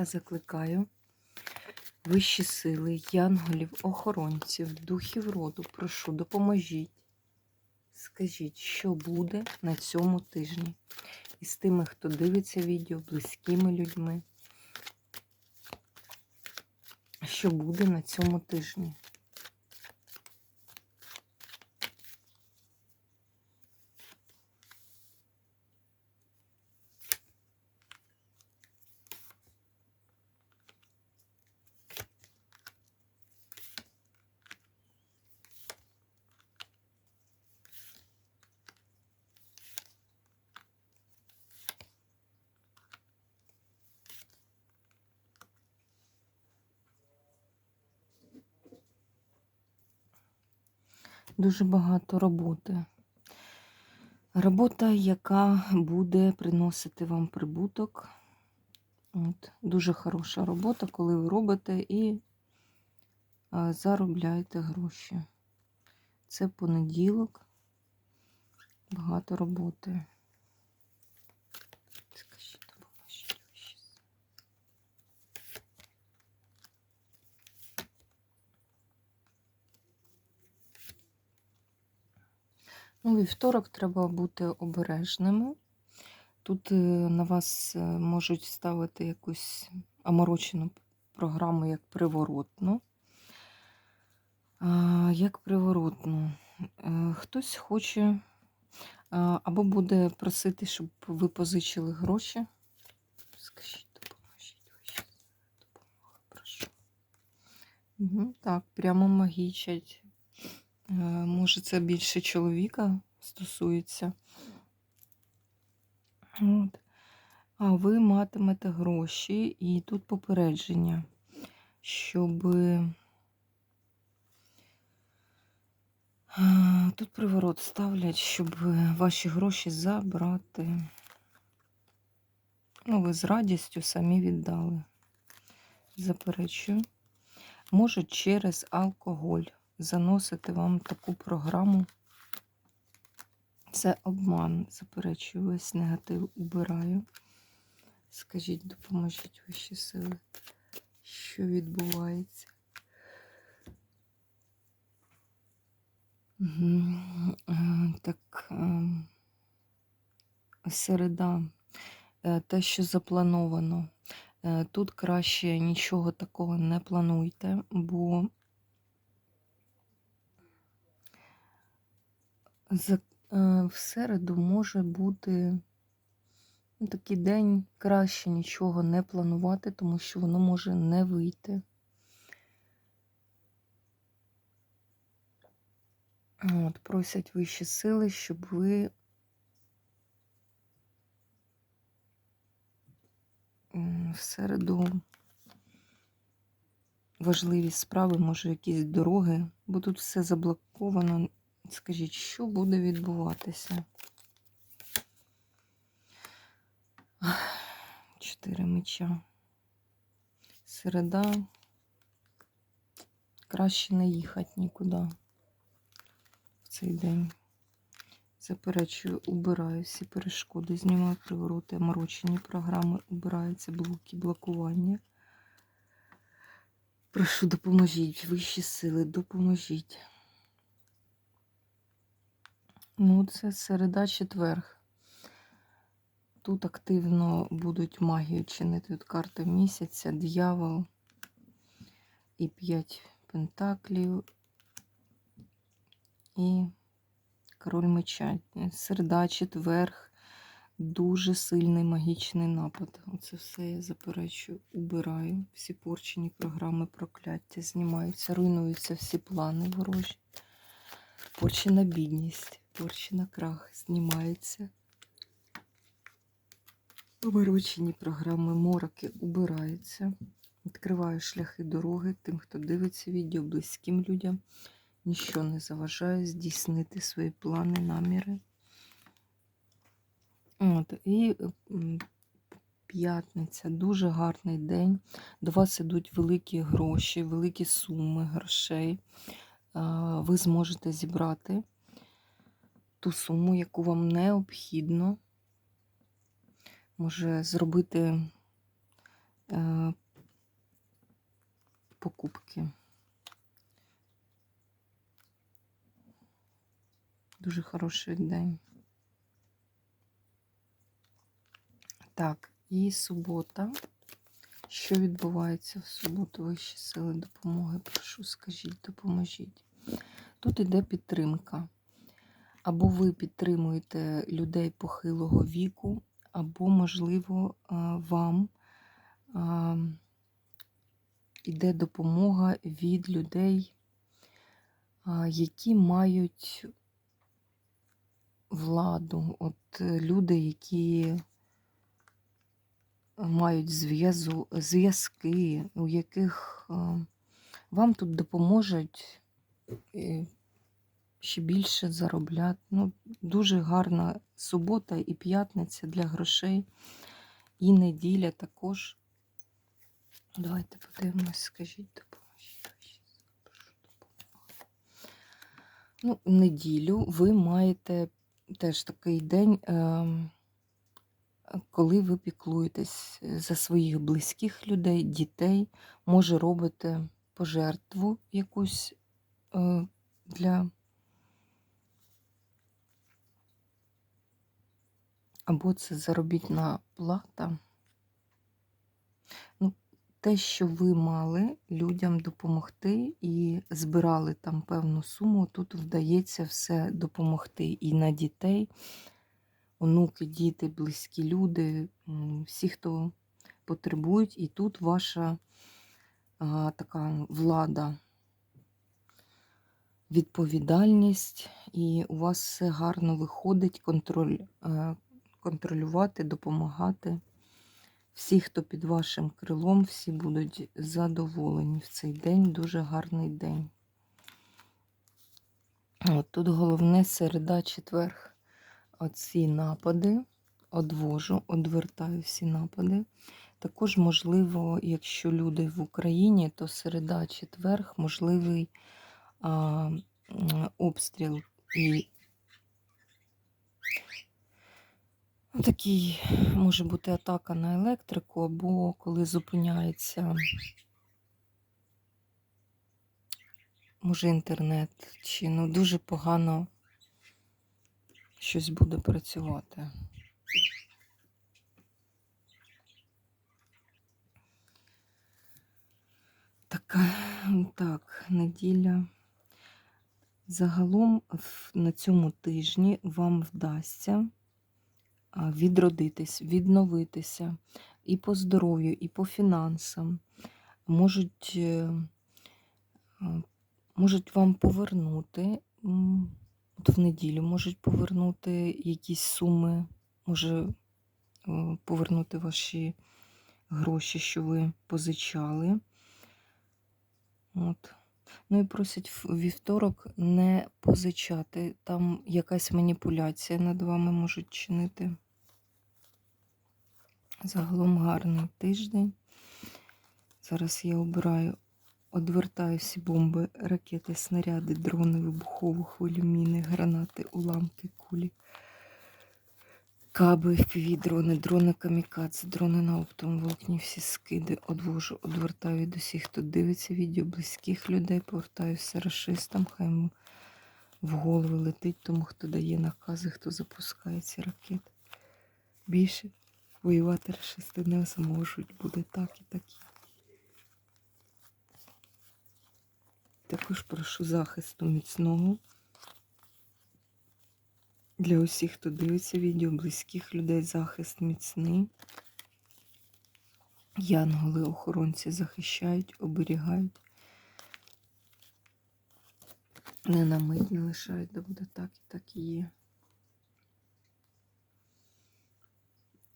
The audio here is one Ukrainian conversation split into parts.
Та закликаю вищі сили, янголів, охоронців, духів роду, прошу, допоможіть. Скажіть, що буде на цьому тижні із тими, хто дивиться відео, близькими людьми. Що буде на цьому тижні? Дуже багато роботи. Робота, яка буде приносити вам прибуток. От, Дуже хороша робота, коли ви робите і заробляєте гроші. Це понеділок, багато роботи. Скажіть, допоможіть вищі сили. Ну, вівторок треба бути обережними. Тут е, на вас е, можуть ставити якусь оморочену програму як приворотну. Як приворотну. Е, Хтось хоче або буде просити, щоб ви позичили гроші. Скажіть, допоможіть допомога, прошу. Так, прямо магічать. Е, Може, це більше чоловіка стосується. От. А ви матимете гроші, і тут попередження, щоб тут приворот ставлять, щоб ваші гроші забрати. Ну, ви з радістю самі віддали. Заперечую. Можуть через алкоголь заносити вам таку програму. Це обман, заперечую, весь негатив убираю. Скажіть, допоможіть вищі сили, що відбувається. Угу. Так, ем, середа, Е, те, що заплановано. Е, Тут краще нічого такого не плануйте, бо за Е, в середу може бути ну, такий день краще нічого не планувати, тому що воно може не вийти. От, Просять вищі сили, щоб ви в середу важливі справи, може, якісь дороги, бо тут все заблоковано. Скажіть, що буде відбуватися? Чотири меча. Середа. Краще не їхати нікуди в цей день. Заперечую, убираю всі перешкоди, знімаю привороти, оморочені програми, убираються блоки, блокування. Прошу, допоможіть, вищі сили, допоможіть. Ну, це середа четверг. Тут активно будуть магію чинити Тут карта місяця, дьявол і п'ять пентаклів і король меча. Середа, четверг, дуже сильний магічний напад. Оце все я заперечую, убираю. Всі порчені програми прокляття знімаються, руйнуються всі плани ворожі. Порчена бідність. Порчена крах знімається. Поморочені програми мороки убираються. Відкриваю шляхи дороги тим, хто дивиться відео, близьким людям. Ніщо не заважає здійснити свої плани, наміри. От, і п'ятниця, дуже гарний день. До вас ідуть великі гроші, великі суми грошей. Ви зможете зібрати ту суму, яку вам необхідно. Може зробити е, покупки. Дуже хороший день. Так, і субота. Що відбувається в суботу? Вищі сили допомоги. Прошу, скажіть, допоможіть. Тут іде підтримка. Або ви підтримуєте людей похилого віку, або, можливо, вам а, іде допомога від людей, які мають владу. От е, люди, які мають зв'язу, зв'язки, у яких е, вам тут допоможуть е, ще більше заробляти. Ну, дуже гарна субота і п'ятниця для грошей, і неділя також. Давайте подивимось, скажіть, допоможіть. Ну, неділю ви маєте теж такий день. ем, коли ви піклуєтесь за своїх близьких людей, дітей, може робите пожертву якусь е, для або це заробітна плата. Ну, те, що ви мали людям допомогти і збирали там певну суму, тут вдається все допомогти і на дітей, онуки, діти, близькі люди, всі, хто потребують, і тут ваша а, така влада, відповідальність, і у вас все гарно виходить, контроль, е, контролювати, допомагати. Всі, хто під вашим крилом, всі будуть задоволені в цей день. Дуже гарний день. От тут головне середа, четверг. Оці напади одвожу, одвертаю всі напади. Також, можливо, якщо люди в Україні, то середа, четверг, можливий а, обстріл і такий може бути атака на електрику, або коли зупиняється може інтернет, чи ну дуже погано щось буде працювати. Така, так, неділя. Загалом на цьому тижні вам вдасться відродитись, відновитися і по здоров'ю, і по фінансам. Можуть, е, можуть вам повернути, от в неділю можуть повернути якісь суми, може е, повернути ваші гроші, що ви позичали. От. Ну і просять в вівторок не позичати. Там якась маніпуляція над вами можуть чинити. Загалом гарний тиждень. Зараз я обираю, одвертаю всі бомби, ракети, снаряди, дрони, вибухову хвилю, міни, гранати, уламки, кулі, каби, дрони, дрони камікадзе, дрони на оптовому волокні, всі скиди одвожу, одвертаю від усіх, хто дивиться відео близьких людей, повертаю все расистам, хай в голови летить тому, хто дає накази, хто запускає ці ракети. Більше воювати расисти не зможуть, буде так і так. Також прошу захисту міцного для усіх, хто дивиться відео, близьких людей, захист міцний. Янголи, охоронці захищають, оберігають. Не на мить не лишають, де буде так і так і є.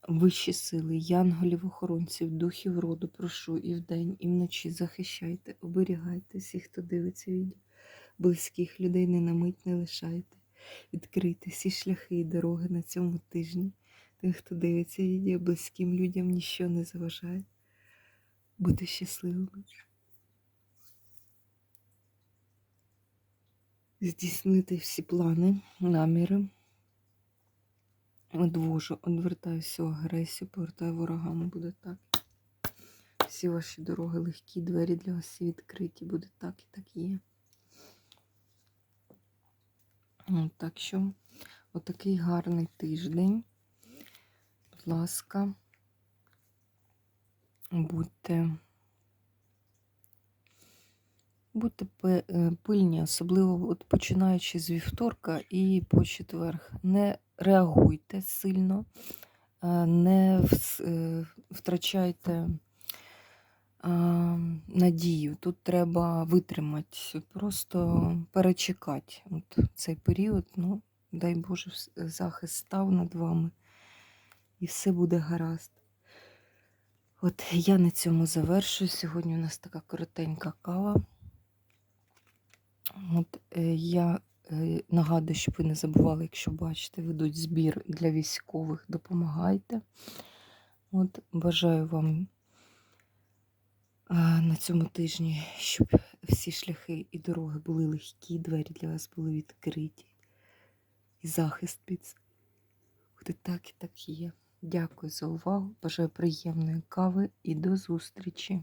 Вищі сили, янголів, охоронців, духів роду, прошу і вдень, і вночі захищайте, оберігайте всіх, хто дивиться відео. Близьких людей не на мить не лишайте. Відкрийте всі шляхи і дороги на цьому тижні. Тим, хто дивиться відео, близьким людям ніщо не заважає. Бути щасливими. Здійснити всі плани, наміри. Одвожу, одвертаю всю агресію, повертаю ворогам, буде так. Всі ваші дороги легкі, двері для вас всі відкриті, буде так і так є. От, Так що, отакий гарний тиждень. Будь ласка, будьте, будьте е, пильні, особливо от починаючи з вівторка і по четверг. Не реагуйте сильно, е, не е, втрачайте надію. Тут треба витримати, просто перечекати от цей період. Ну, дай Боже, захист став над вами, і все буде гаразд. От я на цьому завершую. Сьогодні у нас така коротенька кава. От е, я е, нагадую, щоб ви не забували, якщо бачите, ведуть збір для військових, допомагайте. От бажаю вам на цьому тижні, щоб всі шляхи і дороги були легкі, двері для вас були відкриті. І захист під буде так і так є. Дякую за увагу. Бажаю приємної кави і до зустрічі!